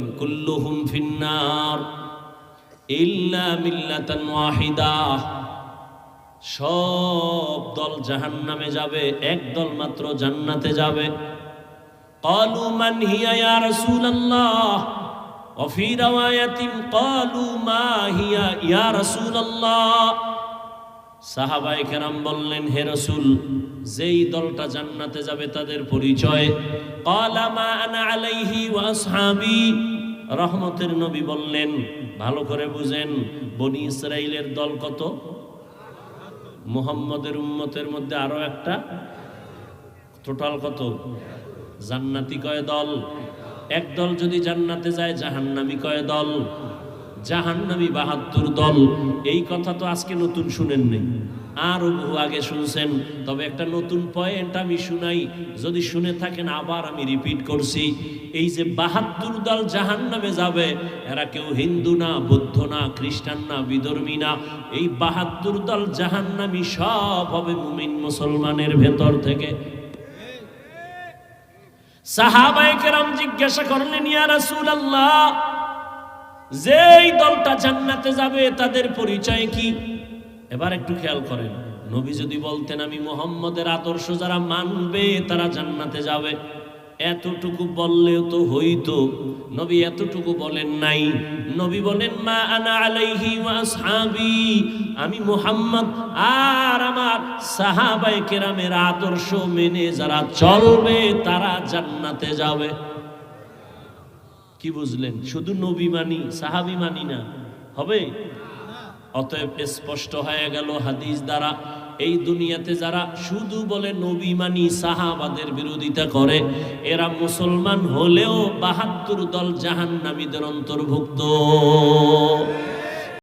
কুল্লুহুম ফিন্নার ইল্লা মিল্লাতান ওয়াহিদা সব দল জাহান্নামে যাবে এক দল মাত্র জান্নাতে যাবে قالوا من هي يا رسول الله وفي رواية قالوا ما هي يا رسول الله সাহাবায়ে কেরাম বললেন হে রসুল যেই দলটা জান্নাতে যাবে তাদের পরিচয় قال ما انا عليه واصحابي রহমতের নবী বললেন, ভালো করে বুঝেন, বনি ইসরায়েলের দল কত? মুহাম্মদের উম্মতের মধ্যে আরও একটা? টোটাল কত? জান্নাতি কয় দল? এক দল যদি জান্নাতে যায়, জাহান্নামি কয় দল? জাহান্নামি বাহাত্তর দল, এই কথা তো আজকে নতুন শুনেন নেই। আরও বহু আগে শুনছেন, তবে একটা নতুন পয়েন্ট আমি শুনাই, যদি শুনে থাকেন আবার আমি রিপিট করছি। এই যে বাহাত্তর দল জাহান্নামে যাবে, এরা কেউ হিন্দু না, বৌদ্ধ না, খ্রিস্টান না, বিধর্মী না, এই বাহাত্তর দল জাহান্নামি সব হবে মুমিন মুসলমানের ভেতর থেকে। সাহাবায়ে কেরাম জিজ্ঞাসা করলেন, ইয়া রাসূলুল্লাহ যেই দলটা জান্নাতে যাবে, তাদের পরিচয় কি? এবার একটু খেয়াল করেন, নবী যদি বলতেন, আমি মোহাম্মদের আদর্শ যারা মানবে, তারা জান্নাতে যাবে। এতটুকু বললেও তো হইতো। নবী এতটুকু বলেন নাই। নবী বলেন, মা আনা আলাইহি আসহাবি। আমি মুহাম্মদ আর আমার সাহাবায়ে কেরামের আদর্শ মেনে যারা চলবে, তারা জান্নাতে যাবে। কি বুঝলেন? শুধু নবী মানি, সাহাবি মানি না। হবে? অতএব স্পষ্ট হয়ে গেল হাদিস দ্বারা, এই দুনিয়াতে যারা শুধু বলে নবী মানি, সাহাবাদের বিরোধিতা করে, এরা মুসলমান হলেও বাহাত্তর দল জাহান্নামীদের অন্তর্ভুক্ত।